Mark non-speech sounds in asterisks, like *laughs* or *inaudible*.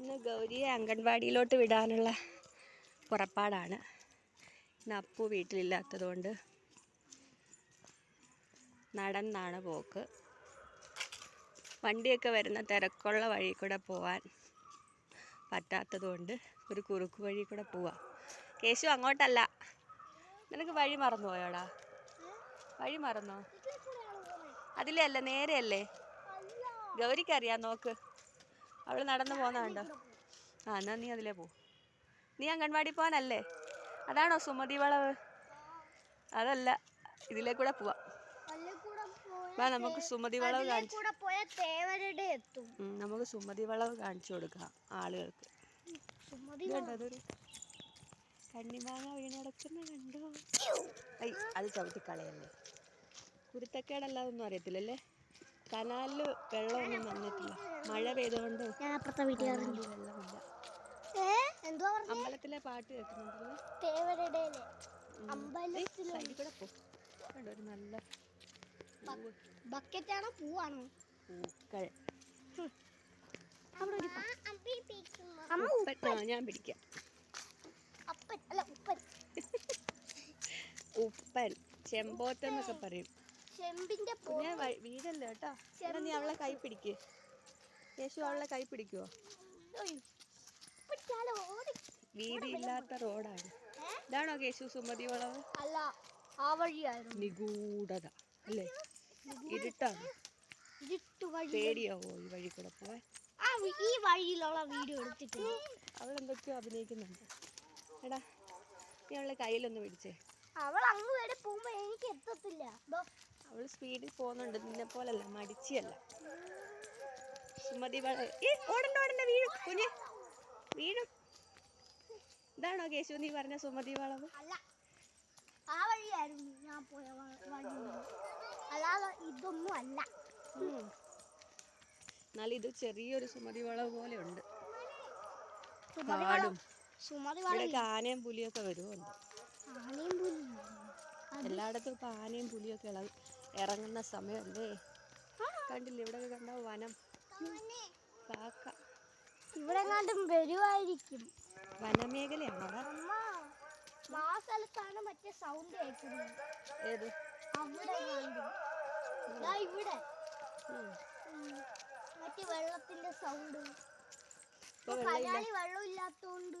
ഇന്ന് ഗൗരിയെ അംഗൻവാടിയിലോട്ട് വിടാനുള്ള പുറപ്പാടാണ്. ഇന്ന് അപ്പു വീട്ടിലില്ലാത്തതുകൊണ്ട് നടന്നാണ് പോക്ക്. വണ്ടിയൊക്കെ വരുന്ന തിരക്കുള്ള വഴി കൂടെ പോവാൻ പറ്റാത്തതുകൊണ്ട് ഒരു കുറുക്ക് വഴി കൂടെ പോവാം. കേശു അങ്ങോട്ടല്ല. നിനക്ക് വഴി മറന്നുപോയോടാ വഴി മറന്നോ? അതിലേ നേരെയല്ലേ ഗൗരിക്കറിയാം നോക്ക്. അവൾ നടന്നു പോകുന്നതുണ്ടോ ആ എന്നാ നീ അതിലേ പോ. നീ അംഗൻവാടി പോകാനല്ലേ? അതാണോ സുമതി വളവ്? അതല്ല ഇതിലേ കൂടെ പോവാം. വാ നമുക്ക് സുമതി വളവ് കാണിച്ചു നമുക്ക് സുമതി വളവ് കാണിച്ചു കൊടുക്കാം ആളുകൾക്ക്. അതൊരു കണ്ണിമാങ്ങ വീണടക്കുന്ന കണ്ടോ? ഐ അത് ചവിട്ടി കളയല്ലേ? കുരുത്തക്കേടല്ലാതൊന്നും അറിയത്തില്ലല്ലേ? കനാലിൽ വെള്ളമൊന്നും വന്നിട്ടില്ല മഴ പെയ്തുകൊണ്ട് ഞാൻ അപ്പുറത്തെ വീട്ടിൽ വെള്ളമില്ല. അമ്പലത്തിലെ പാട്ട് കേൾക്കുന്നുണ്ടല്ലോ. തേവരുടെ. അമ്പലത്തിൽ കൂടെ പോ. കണ്ടോ ഒരു നല്ല പൂവാണോ? പൂക്കൾ. അവിടെ ഒരു അമ്മ ഉപ്പൻ. ആ ഞാൻ പിടിക്കാം. അപ്പൻ അല്ല ഉപ്പൻ. *laughs* ഉപ്പൻ. ചെമ്പോത്തെന്നൊക്കെ പറയും. ചെമ്പിന്റെ ഞാൻ വീടല്ല കേട്ടോ? നീ അവളെ കൈ പിടിക്ക്. യേശു അവളെ കൈ പിടിക്കുവോ? വീതിയില്ലാത്ത റോഡാണ്? ഇതാണോ കേശു സുമതി വളവ് അല്ല ആ വഴിയായിരുന്നു. നിഗൂഢത അല്ലേ? ഇരുട്ടാണ്. പേടിയാവോ ഈ വഴി കൂടെ പോവാൻ? ഈ വഴിയിലുള്ള വീഡിയോ എടുത്തിട്ടുണ്ട് അവൾ എന്തൊക്കെയോ അഭിനയിക്കുന്നുണ്ട്. എടാ നീ അവളെ കയ്യിലൊന്ന് പിടിച്ചേ. അവൾ അങ്ങ് വരെ പോകുമ്പോ എനിക്ക് എത്തത്തില്ല. അവൾ സ്പീഡിൽ പോകുന്നുണ്ട്. നിന്നെ പോലല്ല മടിച്ചിയല്ല. സുമതി ഏ ഓടണ്ട ഓടണ്ട വീഴും കുഞ്ഞ്. വീഴും ഇതാണോ കേശു നീ പറഞ്ഞ സുമതി വളവ്? ആ വഴിയായിരുന്നു ഞാൻ പോയ വ- വഴി. അല്ലാതെ ഇതൊന്നും അല്ല. ഉം. എന്നാൽ ഇത് ചെറിയൊരു സുമതി വളവ് പോലെ ഉണ്ട്. കാടും. ഇവിടെ ആനയും പുലിയൊക്കെ വരുമുണ്ട് എല്ലായിടത്തും ഇപ്പൊ ആനയും പുലിയൊക്കെ ഇള ഇറങ്ങുന്ന സമയമല്ലേ? കണ്ടില്ലേ? ഇവിടെ കണ്ട വനം? കാക്ക. ഇവിടെ എങ്ങാണ്ടും വരുമായിരിക്കും വനമേഖലയാണോ? അമ്മ ആ സ്ഥലത്താണ് മറ്റേ സൗണ്ട് കേൾക്കുന്നത്. ഏത്? അവിടെ എങ്ങാണ്ടും ഇവിടെ. മറ്റേ വെള്ളത്തിന്റെ സൗണ്ട് കനാലി വെള്ളം ഇല്ലാത്തോണ്ട്